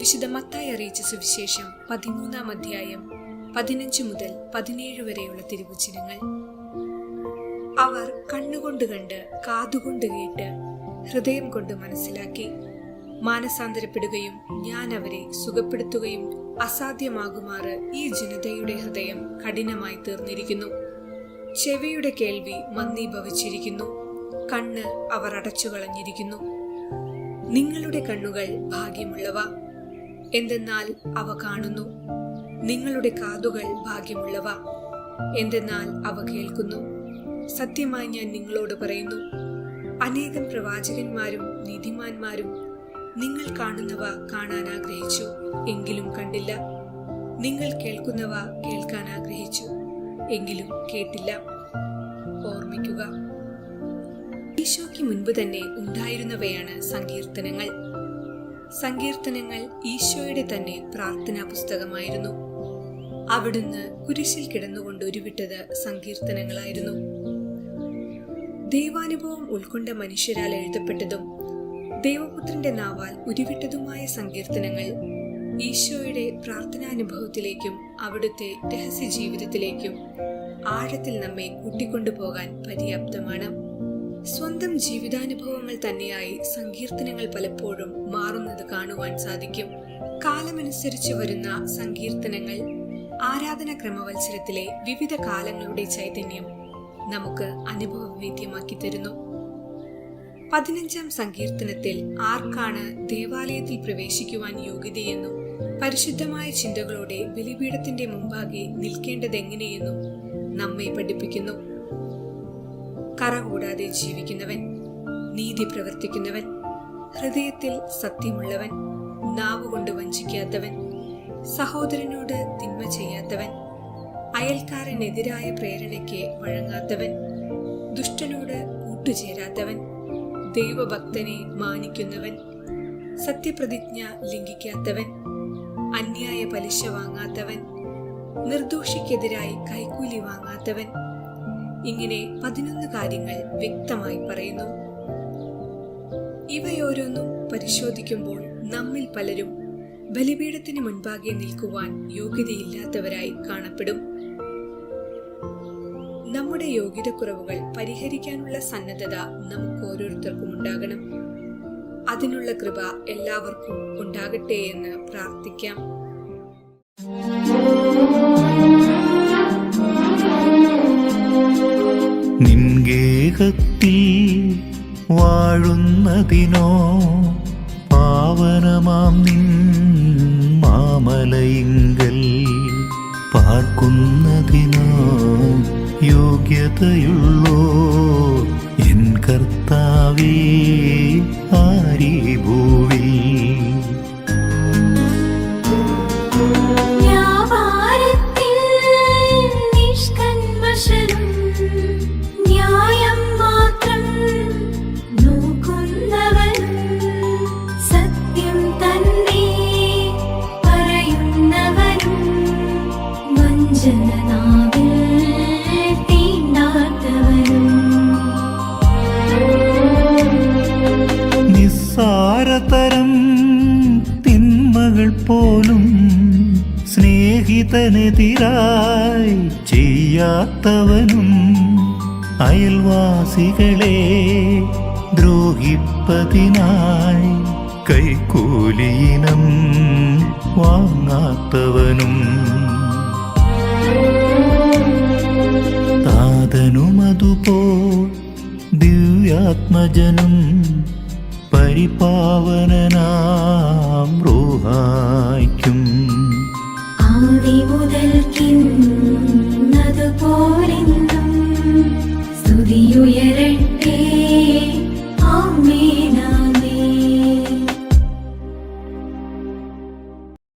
വിശുദ്ധ മത്തായി അറിയിച്ച സുവിശേഷം പതിമൂന്നാം അധ്യായം പതിനഞ്ച് മുതൽ പതിനേഴ് വരെയുള്ള തിരുവചനങ്ങൾ. അവർ കണ്ണുകൊണ്ട് കണ്ട് കാതുകൊണ്ട് കേട്ട് ഹൃദയം കൊണ്ട് മനസ്സിലാക്കി. മാനസാന്തരപ്പെടുകയും ഞാൻ അവരെ സുഖപ്പെടുത്തുകയും അസാധ്യമാകുമാറ് ഈ ജനതയുടെ ഹൃദയം കഠിനമായി തീർന്നിരിക്കുന്നു. ചെവിയുടെ കേൾവി മന്ദീഭവിച്ചിരിക്കുന്നു. കണ്ണ് അവർ അടച്ചു കളഞ്ഞിരിക്കുന്നു നിങ്ങളുടെ കണ്ണുകൾ ഭാഗ്യമുള്ളവ. എന്തെന്നാൽ അവ കാണുന്നു. നിങ്ങളുടെ കാതുകൾ ഭാഗ്യമുള്ളവ. എന്തെന്നാൽ അവ കേൾക്കുന്നു. സത്യമായി ഞാൻ നിങ്ങളോട് പറയുന്നു. അനേകം പ്രവാചകന്മാരും നീതിമാന്മാരും നിങ്ങൾ കാണുന്നവ കാണാൻ ആഗ്രഹിച്ചു എങ്കിലും കണ്ടില്ല. നിങ്ങൾ കേൾക്കുന്നവ കേൾക്കാൻ ആഗ്രഹിച്ചു എങ്കിലും കേട്ടില്ല. ഓർമ്മിക്കുക. ഈശോയ്ക്ക് മുൻപ് തന്നെ ഉണ്ടായിരുന്നവയാണ് സങ്കീർത്തനങ്ങൾ. സങ്കീർത്തനങ്ങൾ ഈശോയുടെ തന്നെ പ്രാർത്ഥനാ പുസ്തകമായിരുന്നു. അവിടുന്ന് കുരിശിൽ കിടന്നുകൊണ്ട് ഉരുവിട്ടത് സങ്കീർത്തനങ്ങളായിരുന്നു. ദൈവാനുഭവം ഉൾക്കൊണ്ട മനുഷ്യരാൽ എഴുതപ്പെട്ടതും ദൈവപുത്രന്റെ നാവാൽ ഉരുവിട്ടതുമായ സങ്കീർത്തനങ്ങൾ ഈശോയുടെ പ്രാർത്ഥനാനുഭവത്തിലേക്കും അവിടുത്തെ രഹസ്യ ജീവിതത്തിലേക്കും ആഴത്തിൽ നമ്മെ കൂട്ടിക്കൊണ്ടുപോകാൻ പര്യാപ്തമാണ്. സ്വന്തം ജീവിതാനുഭവങ്ങൾ തന്നെയായി സങ്കീർത്തനങ്ങൾ പലപ്പോഴും മാറുന്നത് കാണുവാൻ സാധിക്കും. കാലമനുസരിച്ച് വരുന്ന സങ്കീർത്തനങ്ങൾ ആരാധന ക്രമവത്സരത്തിലെ വിവിധ കാലങ്ങളുടെ ചൈതന്യം നമുക്ക് അനുഭവവേദ്യമാക്കി തരുന്നു. പതിനഞ്ചാം സങ്കീർത്തനത്തിൽ ആർക്കാണ് ദേവാലയത്തിൽ പ്രവേശിക്കുവാൻ യോഗ്യതയെന്നും പരിശുദ്ധമായ ചിന്തകളോടെ ബലിപീഠത്തിന്റെ മുമ്പാകെ നിൽക്കേണ്ടതെങ്ങനെയെന്നും നമ്മെ പഠിപ്പിക്കുന്നു. കറ കൂടാതെ ജീവിക്കുന്നവൻ നീതി പ്രവർത്തിക്കുന്നവൻ ഹൃദയത്തിൽ സത്യമുള്ളവൻ നാവുകൊണ്ട് വഞ്ചിക്കാത്തവൻ സഹോദരനോട് തിന്മ ചെയ്യാത്തവൻ അയൽക്കാരനെതിരായ പ്രേരണയ്ക്ക് വഴങ്ങാത്തവൻ ദുഷ്ടനോട് കൂട്ടുചേരാത്തവൻ ദൈവഭക്തനെ മാനിക്കുന്നവൻ സത്യപ്രതിജ്ഞ ലംഘിക്കാത്തവൻ അന്യായ പലിശ വാങ്ങാത്തവൻ നിർദോഷിക്കെതിരായി കൈക്കൂലി വാങ്ങാത്തവൻ ഇങ്ങനെ പതിനൊന്ന് കാര്യങ്ങൾ വ്യക്തമായി പറയുന്നു. ഇവയോരോന്നും പരിശോധിക്കുമ്പോൾ നമ്മിൽ പലരും ബലിപീഠത്തിന് മുൻപാകെ നിൽക്കുവാൻ യോഗ്യതയില്ലാത്തവരായി കാണപ്പെടും. നമ്മുടെ യോഗ്യത കുറവുകൾ പരിഹരിക്കാനുള്ള സന്നദ്ധത നമുക്ക് ഓരോരുത്തർക്കും ഉണ്ടാകണം. അതിനുള്ള കൃപ എല്ലാവർക്കും ഉണ്ടാകട്ടെ എന്ന് പ്രാർത്ഥിക്കാം. നിൻഗേഹത്തിൽ വാഴുന്നതിനോ പാവനമാം നിൻ മാമലയിങ്കൽ പാർക്കുന്നതിനോ യോഗ്യതയുള്ളോ എൻ കർത്താവേ ആരീ ഭൂവിൽ നിസ്സാരതരം തിന്മകൾ പോലും സ്നേഹിതനെതിരായി ചെയ്യാത്തവനും അയൽവാസികളെ ദ്രോഹിപ്പതിനായി കൈക്കൂലിയിനം വാങ്ങാത്തവനും താതനുമതുപോൽ ദിവ്യാത്മജനും പരിപാവനനാം റൂഹായ്ക്കും ആദി മുതൽക്കിന്നതുപോലെന്നും സ്തുതിയുയരട്ടെ.